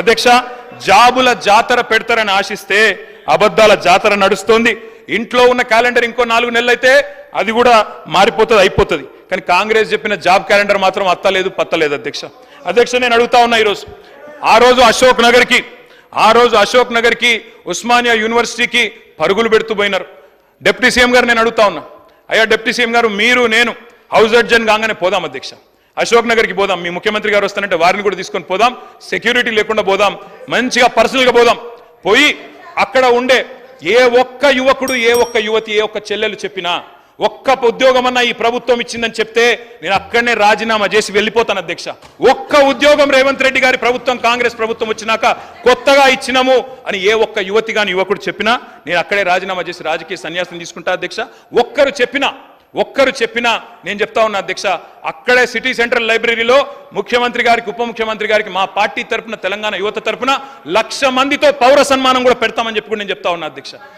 అధ్యక్ష జాబుల జాతర పెడతారని ఆశిస్తే అబద్ధాల జాతర నడుస్తోంది. ఇంట్లో ఉన్న క్యాలెండర్ ఇంకో నాలుగు నెలలు అయితే అది కూడా మారిపోతుంది అయిపోతుంది. కానీ కాంగ్రెస్ చెప్పిన జాబ్ క్యాలెండర్ మాత్రం అత్తలేదు పత్తలేదు అధ్యక్ష. అధ్యక్ష నేను అడుగుతా ఉన్నా ఈరోజు ఆ రోజు అశోక్ నగర్కి ఆ రోజు అశోక్ నగర్కి ఉస్మానియా యూనివర్సిటీకి పరుగులు పెడుతూ పోయినారు. డిప్యూటీ సీఎం గారు నేను అడుగుతా ఉన్నా అయ్యా డిప్యూటీ సీఎం గారు మీరు నేను హౌస్ అడ్జన్ కాగానే పోదాం అధ్యక్ష. అశోక్ నగర్కి పోదాం. మీ ముఖ్యమంత్రి గారు వస్తానంటే వారిని కూడా తీసుకొని పోదాం. సెక్యూరిటీ లేకుండా పోదాం. మంచిగా పర్సనల్గా పోదాం. పోయి అక్కడ ఉండే ఏ ఒక్క యువకుడు ఏ ఒక్క యువతి ఏ ఒక్క చెల్లెలు చెప్పినా ఒక్క ఉద్యోగం ఈ ప్రభుత్వం ఇచ్చిందని చెప్తే నేను అక్కడనే రాజీనామా చేసి వెళ్ళిపోతాను అధ్యక్ష. ఒక్క ఉద్యోగం రేవంత్ రెడ్డి గారి ప్రభుత్వం కాంగ్రెస్ ప్రభుత్వం వచ్చినాక కొత్తగా ఇచ్చినాము అని ఏ ఒక్క యువతి కాని యువకుడు చెప్పినా నేను అక్కడే రాజీనామా చేసి రాజకీయ సన్యాసం తీసుకుంటా అధ్యక్ష. ఒక్కరు చెప్పినా ఒక్కరు చెప్పినా నేను చెప్తా ఉన్నా అధ్యక్ష అక్కడే సిటీ సెంట్రల్ లైబ్రరీలో ముఖ్యమంత్రి గారికి ఉప ముఖ్యమంత్రి గారికి మా పార్టీ తరపున తెలంగాణ యువత తరపున లక్ష మందితో పౌర సన్మానం కూడా పెడతామని చెప్పి నేను చెప్తా ఉన్నా అధ్యక్ష.